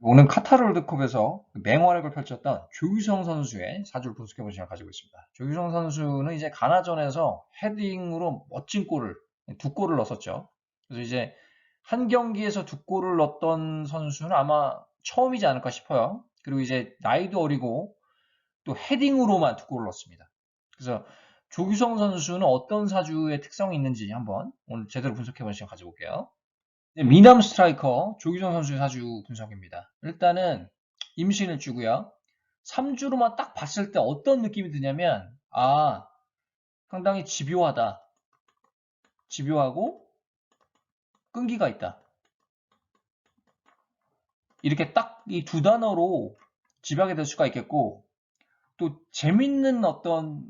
오늘 카타르 월드컵에서 맹활약을 펼쳤던 조규성 선수의 사주를 분석해본 시간 가지고 있습니다. 조규성 선수는 이제 가나전에서 헤딩으로 멋진 골을 두 골을 넣었었죠. 그래서 이제 한 경기에서 두 골을 넣었던 선수는 아마 처음이지 않을까 싶어요. 그리고 이제 나이도 어리고 또 헤딩으로만 두 골을 넣었습니다. 그래서 조규성 선수는 어떤 사주의 특성이 있는지 한번 오늘 제대로 분석해본 시간 가지고 올게요. 네, 미남 스트라이커 조규성 선수의 사주 분석입니다. 일단은 임신일주고요. 3주로만 딱 봤을 때 어떤 느낌이 드냐면 아 상당히 집요하다. 집요하고 끈기가 있다. 이렇게 딱 이 두 단어로 집약이 될 수가 있겠고 또 재밌는 어떤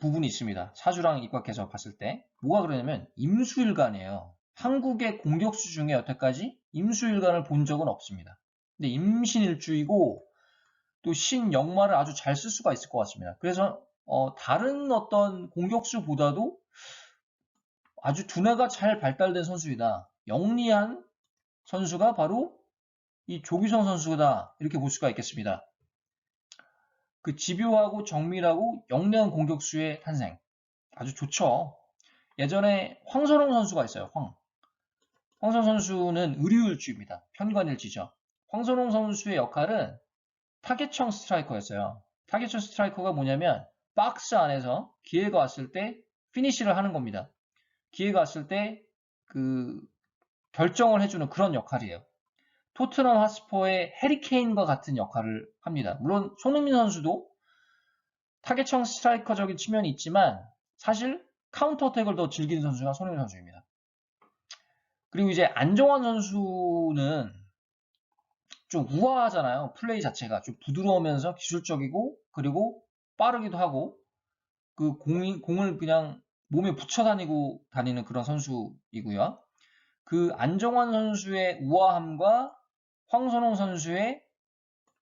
부분이 있습니다. 사주랑 입각해서 봤을 때 뭐가 그러냐면 임수일간이에요. 한국의 공격수 중에 여태까지 임수일간을 본 적은 없습니다. 근데 임신일주이고 또 신역마를 아주 잘 쓸 수가 있을 것 같습니다. 그래서 어, 다른 어떤 공격수보다도 아주 두뇌가 잘 발달된 선수이다. 영리한 선수가 바로 이 조규성 선수다. 이렇게 볼 수가 있겠습니다. 그 집요하고 정밀하고 영리한 공격수의 탄생. 아주 좋죠. 예전에 황선홍 선수가 있어요. 황. 황선홍 선수는 의류일주입니다. 편관일지죠. 황선홍 선수의 역할은 타겟형 스트라이커였어요. 타겟형 스트라이커가 뭐냐면 박스 안에서 기회가 왔을 때 피니시를 하는 겁니다. 기회가 왔을 때 그 결정을 해주는 그런 역할이에요. 토트넘 하스퍼의 해리케인과 같은 역할을 합니다. 물론 손흥민 선수도 타겟형 스트라이커적인 측면이 있지만 사실 카운터 어택을 더 즐기는 선수가 손흥민 선수입니다. 그리고 이제 안정환 선수는 좀 우아하잖아요. 플레이 자체가 좀 부드러우면서 기술적이고 그리고 빠르기도 하고 그 공이, 공을 그냥 몸에 붙여 다니고 다니는 그런 선수이고요. 그 안정환 선수의 우아함과 황선홍 선수의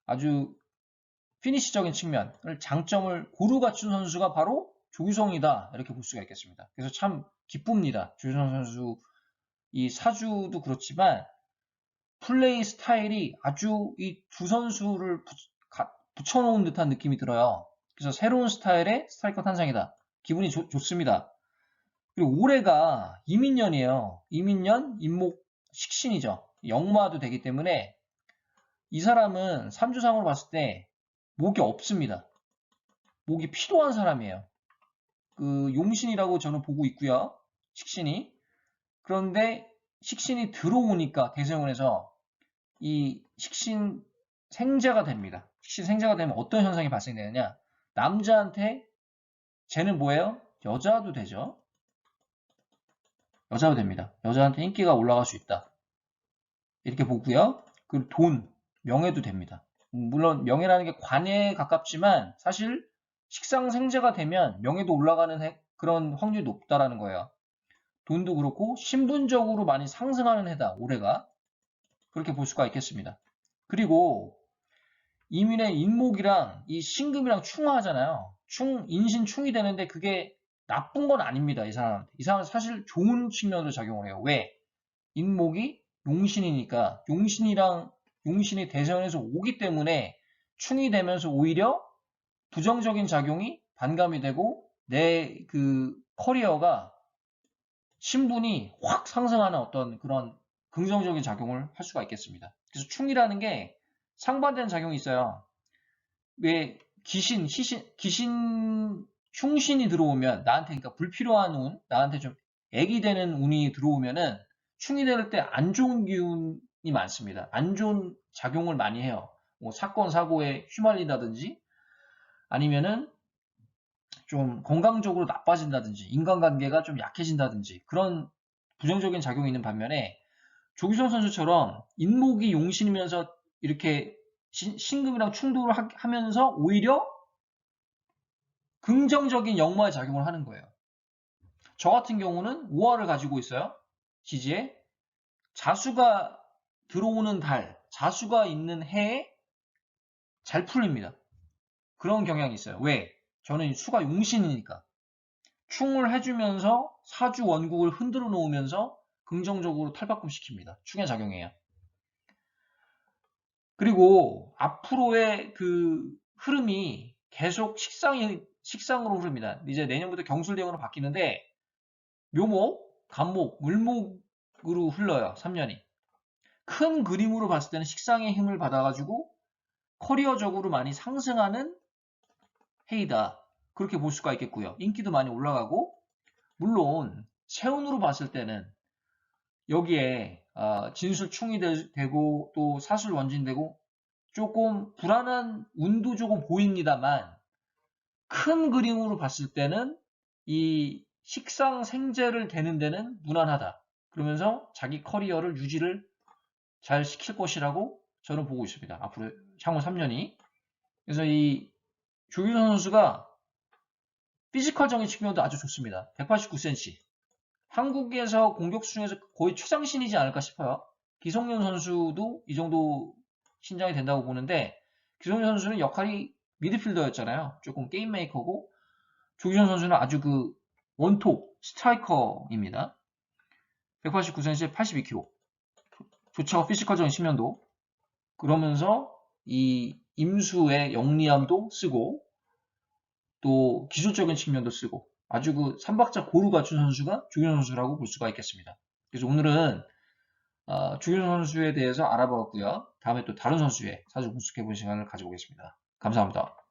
아주 피니시적인 측면을 장점을 고루 갖춘 선수가 바로 조규성이다 이렇게 볼 수가 있겠습니다. 그래서 참 기쁩니다. 조규성 선수 이 사주도 그렇지만 플레이 스타일이 아주 이 두 선수를 붙여놓은 듯한 느낌이 들어요. 그래서 새로운 스타일의 스트라이커 탄생이다. 기분이 좋, 좋습니다. 그리고 올해가 이민년이에요. 이민년, 임목, 식신이죠. 역마도 되기 때문에 이 사람은 3주상으로 봤을 때 목이 없습니다. 목이 필요한 사람이에요. 그 용신이라고 저는 보고 있고요. 식신이. 그런데 식신이 들어오니까 대세운에서 이 식신 생자가 됩니다. 식신 생자가 되면 어떤 현상이 발생되느냐? 남자한테 쟤는 뭐예요? 여자도 되죠. 여자도 됩니다. 여자한테 인기가 올라갈 수 있다. 이렇게 보고요. 그리고 돈, 명예도 됩니다. 물론 명예라는 게 관예에 가깝지만 사실 식상 생재가 되면 명예도 올라가는 그런 확률이 높다라는 거예요. 돈도 그렇고 신분적으로 많이 상승하는 해다 올해가 그렇게 볼 수가 있겠습니다. 그리고 이민의 인목이랑 이 신금이랑 충하잖아요. 충 인신 충이 되는데 그게 나쁜 건 아닙니다. 이 사람한테. 이 사람은 사실 좋은 측면으로 작용을 해요. 왜? 인목이 용신이니까 용신이랑 용신이 대전에서 오기 때문에 충이 되면서 오히려 부정적인 작용이 반감이 되고 내 그 커리어가 신분이 확 상승하는 어떤 그런 긍정적인 작용을 할 수가 있겠습니다. 그래서 충이라는 게 상반된 작용이 있어요. 왜 귀신, 희신, 귀신, 흉신이 들어오면 나한테 그러니까 불필요한 운, 나한테 좀 애기 되는 운이 들어오면은 충이 될 때 안 좋은 기운이 많습니다. 안 좋은 작용을 많이 해요. 뭐 사건 사고에 휘말린다든지 아니면은 좀 건강적으로 나빠진다든지 인간관계가 좀 약해진다든지 그런 부정적인 작용이 있는 반면에 조규성 선수처럼 인목이 용신이면서 이렇게 신 금이랑 충돌을 하 면서 오히려 긍정적인 역마의 작용을 하는 거예요. 저 같은 경우는 5화를 가지고 있어요. 지지에 자수가 들어오는 달, 자수가 있는 해에 잘 풀립니다. 그런 경향이 있어요. 왜? 저는 수가 용신이니까. 충을 해주면서 사주 원국을 흔들어 놓으면서 긍정적으로 탈바꿈 시킵니다. 충의 작용이에요. 그리고 앞으로의 그 흐름이 계속 식상이, 식상으로 흐릅니다. 이제 내년부터 경술대원으로 바뀌는데 묘목, 간목, 물목으로 흘러요. 3년이. 큰 그림으로 봤을 때는 식상의 힘을 받아가지고 커리어적으로 많이 상승하는 해이다. 그렇게 볼 수가 있겠고요. 인기도 많이 올라가고 물론 세운으로 봤을 때는 여기에 아, 진술충이 되- 되고 또 사술 원진되고 조금 불안한 운도 조금 보입니다만 큰 그림으로 봤을 때는 이 식상 생재를 되는 데는 무난하다. 그러면서 자기 커리어를 유지를 잘 시킬 것이라고 저는 보고 있습니다. 앞으로 향후 3년이. 그래서 이 조규선 선수가 피지컬적인 측면도 아주 좋습니다. 189cm. 한국에서 공격수 중에서 거의 최장신이지 않을까 싶어요. 기성용 선수도 이 정도 신장이 된다고 보는데 기성용 선수는 역할이 미드필더였잖아요. 조금 게임 메이커고 조규선 선수는 아주 그 원톱 스트라이커입니다. 189cm에 82kg. 조차가 피지컬적인 측면도 그러면서 이 임수의 영리함도 쓰고 또 기술적인 측면도 쓰고 아주 그 삼박자 고루 갖춘 선수가 조규현 선수라고 볼 수가 있겠습니다. 그래서 오늘은 어, 조규현 선수에 대해서 알아보았고요. 다음에 또 다른 선수의 사주 분석해본 시간을 가져보겠습니다. 감사합니다.